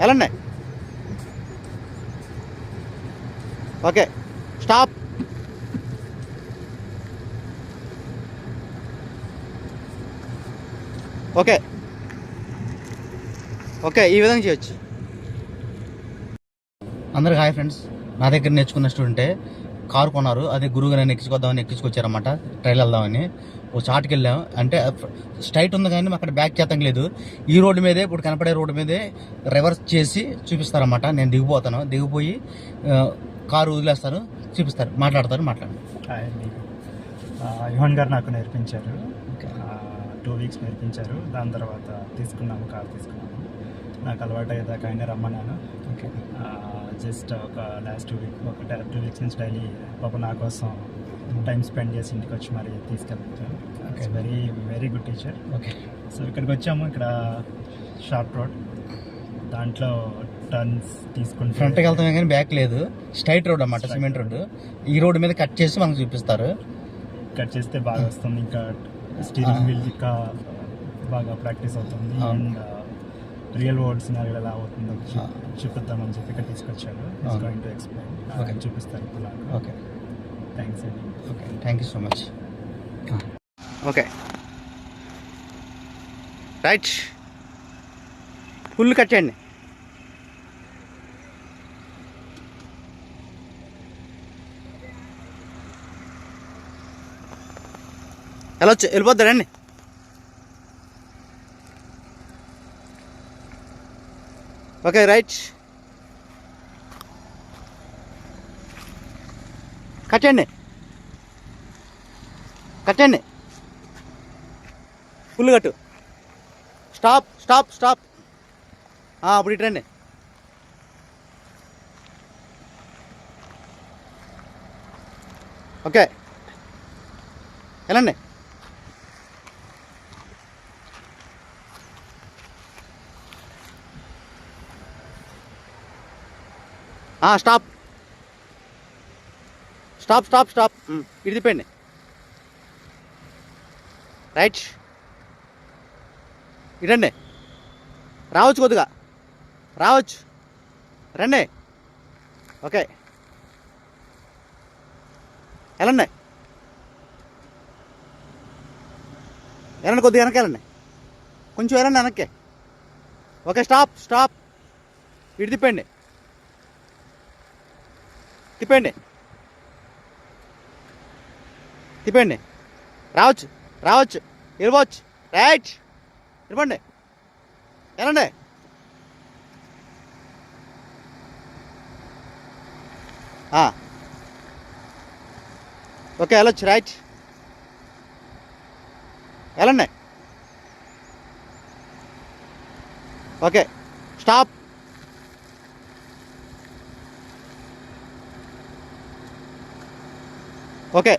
వెళ్ళండి. Okay stop. Okay. Okay ఈ విధంగా చేయొచ్చు. అందరికి హాయ్ ఫ్రెండ్స్ నా దగ్గర నేర్చుకున్న స్టూడెంటే కారు కొన్నారు. అది గురువు నేను ఎక్కించుకొద్దామని ఎక్కించుకొచ్చారన్నమాట. ట్రైల్ వెళ్దామని. ఓ చాటుకి వెళ్ళాం. అంటే స్ట్రైట్ ఉంది కానీ అక్కడ బ్యాక్ చేతం లేదు. ఈ రోడ్డు మీదే ఇప్పుడు కనపడే రోడ్డు మీదే రివర్స్ చేసి చూపిస్తారన్నమాట. నేను దిగిపోతాను. దిగిపోయి కారు వదిలేస్తాను చూపిస్తారు. మాట్లాడతారు మాట్లాడండి యువన్ గారు నాకు నేర్పించారు. టూ వీక్స్ నేర్పించారు. దాని తర్వాత తీసుకున్నాము కార్ తీసుకున్నాము. నాకు అలవాటు అయ్యేదాకా ఆయన రమ్మన్నాను. ఓకే. జస్ట్ ఒక లాస్ట్ టూ వీక్ ఒక టూ వీక్స్ నుంచి డైలీ పాప నా కోసం టైం స్పెండ్ చేసి ఇంటికి వచ్చి మరి తీసుకెళ్తాను Okay. Very very good teacher okay. So ఇక్కడికి వచ్చాము ఇక్కడ షార్ట్ రోడ్. దాంట్లో టర్న్స్ తీసుకుంటే ఫ్రంట్కి వెళ్తామే కానీ బ్యాక్ లేదు. స్ట్రైట్ రోడ్ అన్నమాట సిమెంట్ రోడ్డు. ఈ రోడ్డు మీద కట్ చేసి మనకు చూపిస్తారు. కట్ చేస్తే బాగా వస్తుంది ఇంకా స్టీరింగ్ వీల్ ఇంకా బాగా ప్రాక్టీస్ అవుతుంది. అండ్ రియల్ వరల్డ్ సినారీ ఎలా అవుతుందో. చూపిద్దామని చెప్పి ఇక్కడ తీసుకొచ్చాను అవును. Going to explain Okay. చూపిస్తారు ఇప్పుడు ఓకే. థ్యాంక్స్ అండి okay. Thank you so much okay. Right full cut చేయండి. వెళ్ళొచ్చు వెళ్ళిపోద్దా రండి ఓకే రైట్. కట్టండి. కట్టండి. ఫుల్ కట్టు. Stop stop stop. అప్పుడు ఇటు రండి. ఓకే. వెళ్ళండి. Stop stop stop stop um, తిప్పండి రైట్ ఇరండి రావచ్చు కొద్దిగా. రావచ్చు. రండి. ఓకే. వెళ్ళండి. వెళ్ళండి కొద్దిగా వెనక్కి వెళ్ళండి. కొంచెం వెళ్ళండి వెనక్కి. ఓకే స్టాప్ స్టాప్ ఇటు తిప్పండి తిప్పండి తిప్పండి రావచ్చు రావచ్చు వెళ్ళిపోవచ్చు రైట్. ఇవ్వండి వెళ్ళండి ఆ. ఓకే వెళ్ళొచ్చు రైట్. వెళ్ళండి ఓకే స్టాప్. ఓకే